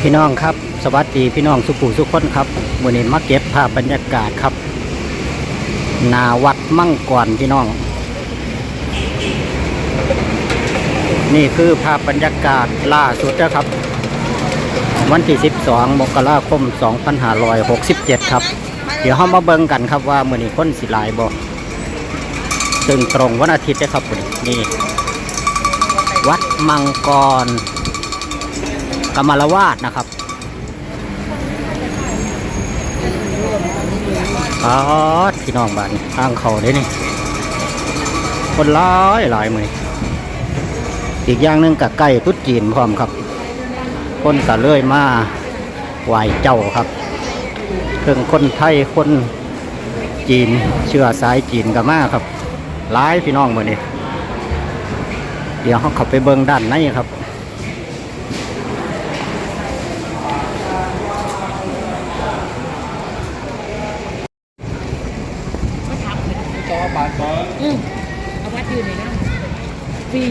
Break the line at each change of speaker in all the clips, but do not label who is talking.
พี่น้องครับ สวัสดีพี่น้องสุขุสุขคนครับวันนี้มาเก็บภาพบรรยากาศครับ นาวัดมั่งกรพี่น้อง นี่คือภาพบรรยากาศล่าสุดนะครับ วันที่ 12 มกราคม 2567 ครับ เดี๋ยวเรามาเบิ่งกันครับว่ามื้อนี้คนสิลายบ่ซึ่งตรงวันอาทิตย์นะครับนี่วัดมังกร กมลวาดนะครับอ๋อพี่น้องบ้านทางเขาเด้นี่ คนหลายหลายมืออีกอย่างหนึ่งกับใกล้ตุ๊ดจีนพร้อมครับ คนก็เลื่อยมาไหวเจ้าครับเครื่องคนไทยคนจีนเชื้อสายจีนก็มาครับหลายพี่น้องมือนี้เดี๋ยวเขาข้าไปเบิ่งด้านในครับ
เอาวัดยืนหน่อยนะฟี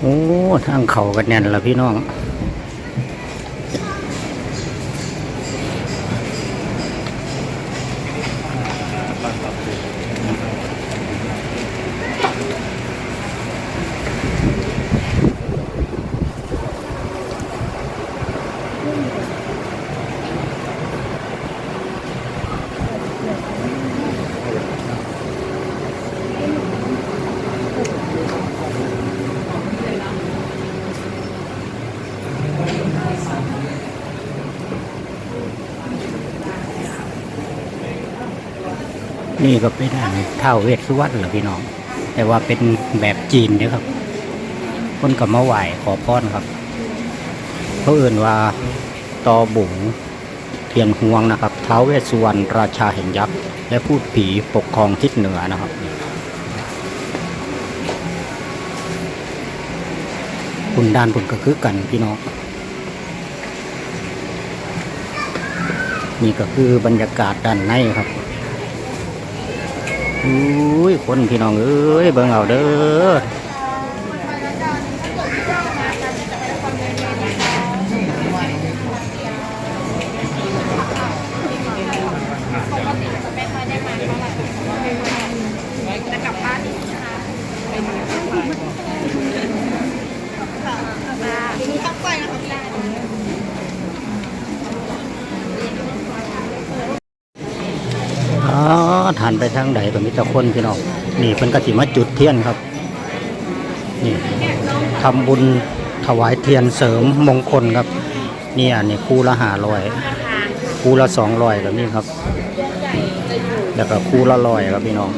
โอ้ ทางเขากันแน่นละพี่น้อง นี่ก็เป็นเท่าเวสสุวรรณเหรอพี่น้อง แต่ว่าเป็นแบบจีนเนี่ยครับ คนก็มาไหว้ขอพรครับเขาเอื่นว่าตอบุ๋งเทียนห่วงนะครับเท้าเวสสุวรรณราชาแห่งยักษ์และพูดผีปกครองทิศเหนือนะครับ คุณด้านบุญก็คือกันพี่น้องนี่ก็คือบรรยากาศด้านในครับ อุ้ยคนพี่น้องเอ้ยเบิ่งเอาเด้ออฐานไปทางใดก็มีแต่คนพี่น้องนี่เพิ่นก็สิมาจุดเทียนครับ นี่ทำบุญถวายเทียนเสริมมงคลครับนี่อันนี้คู่ละห้าร้อยคู่ละสองร้อยก็มีครับ แล้วก็คู่ละร้อยครับพี่น้อง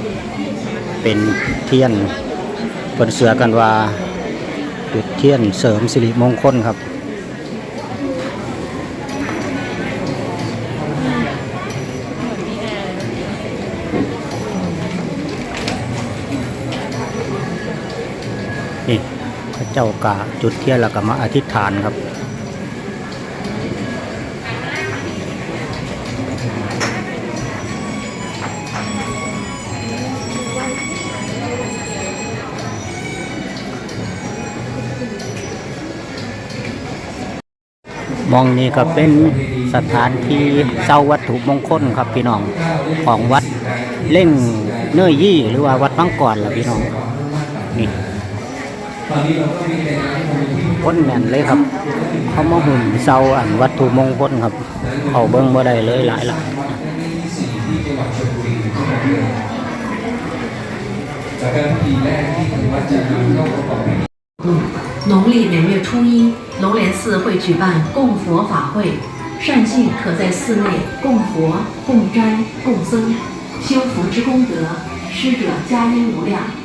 เป็นเทียนเพิ่นเสือกันว่าจุดเทียนเสริมสิริมงคลครับ จ้ากาจุดเทียนแล้วก็มาอธิษฐานครับมองนี่ก็เป็นสถานที่เศร้าวัตถุมงคลครับพี่น้องของวัดเล่งเนื่อยี่หรือว่าวัดมังกรล่ะพี่น้องนี่ คนแน่นเลยครับ เขามาหุ่นเศร้าอันวัตถุมงคลครับ เขาเบิ้งบ่ได้เลยหลายหลาย
农历年月初一，龙莲寺会举办供佛法会，善信可在寺内供佛、供斋、供僧，修福之功德，施者佳音无量。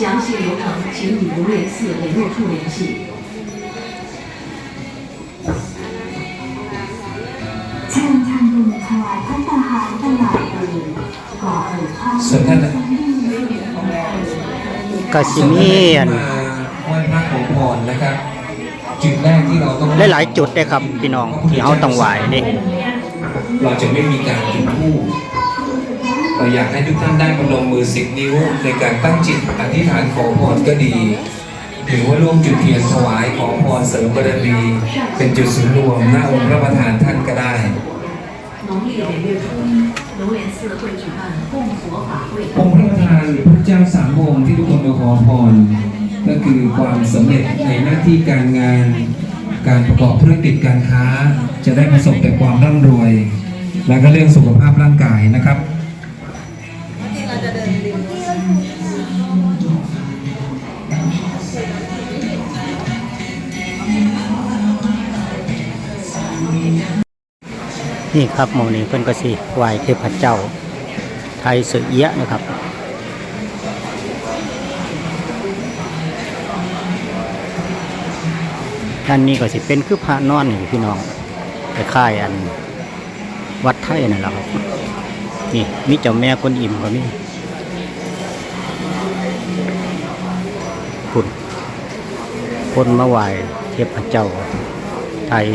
详细流程请与龙莲寺联络处联系。
เชิญทำบุญถวายพระทหารตลอดปีก่อเอ่ยพระ
ส่วนท่าน
กาซิเมียน
มาไหว้พระขอพรนะครับ จุดแรกที่เราต้อง
หลายๆจุดเลยครับพี่น้องที่เขาต้องไหวนี่
เราจะไม่มีการจุดธูป เราอยากให้ทุกท่านได้พนมมือสิบนิ้ว ในการตั้งจิตอธิษฐานขอพรก็ดี หรือว่าร่วมจุดเทียนถวายขอพรเสริมบารมี เป็นจุดศูนย์รวมหน้าองค์พระประธานท่านก็ได้
农历每月初一，龙莲寺会举办供佛法会。
องค์พระประธานหรือพระเจ้าสามองค์ที่ทุกคนมาขอพร ก็คือความสำเร็จในหน้าที่การงาน การประกอบธุรกิจการค้า จะได้ประสบแต่ความร่ำรวย และก็เรื่องสุขภาพร่างกายนะครับ
นี่ครับหมองนี้เพิ่นก็สิไหวเทพเจ้า ไทยเสือเอียะนะครับด้านนี้ก็สิเป็นคือพระนอนนี่พี่น้องคล้ายอัน วัดไทยนั่นแหละครับนี่มีเจ้าแม่กวนอิ่มก็มีคุณคนมาไหวเทพเจ้าไทย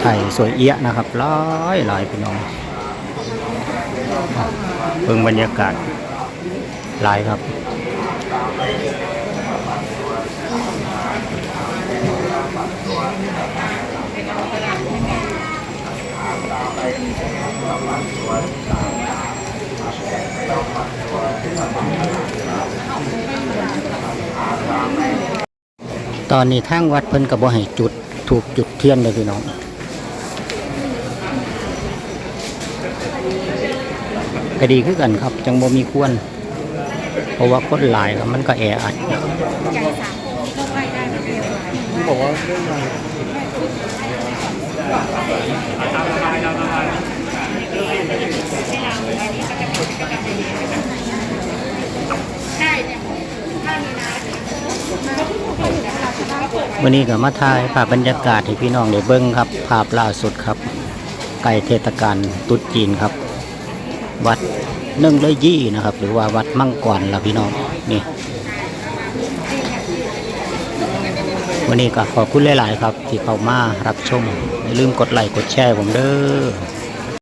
ไทยสวยเอี้ยนะครับหลายหลายพี่น้องเพิ่งบรรยากาศหลายครับตอนนี้ทางวัดเพิ่นก็บ่ให้จุด ถูกจุดเทียนเลยพี่น้องก็ดีคือกันครับ จังบ่มีควร เพราะว่าคนหลายครับมันก็แออัด
ใหญ่สามองค์ที่าไหว้ได้ไม่เป็นไร
บอกว่า
ใช่เนี่ยถ้ามีน้ำ
วันนี้ก็มาถ่ายภาพบรรยากาศให้พี่น้องได้เบิ่งครับ ภาพล่าสุดครับใกล้เทศกาลตรุษจีนครับ วัดเนื่องเลยยี่นะครับ หรือว่าวัดมั่งกรละพี่น้องนี่ วันนี้ก็ขอบคุณหลาย ๆ ครับ ที่เข้ามารับชมอย่าลืมกดไลค์กดแชร์ผมเด้อ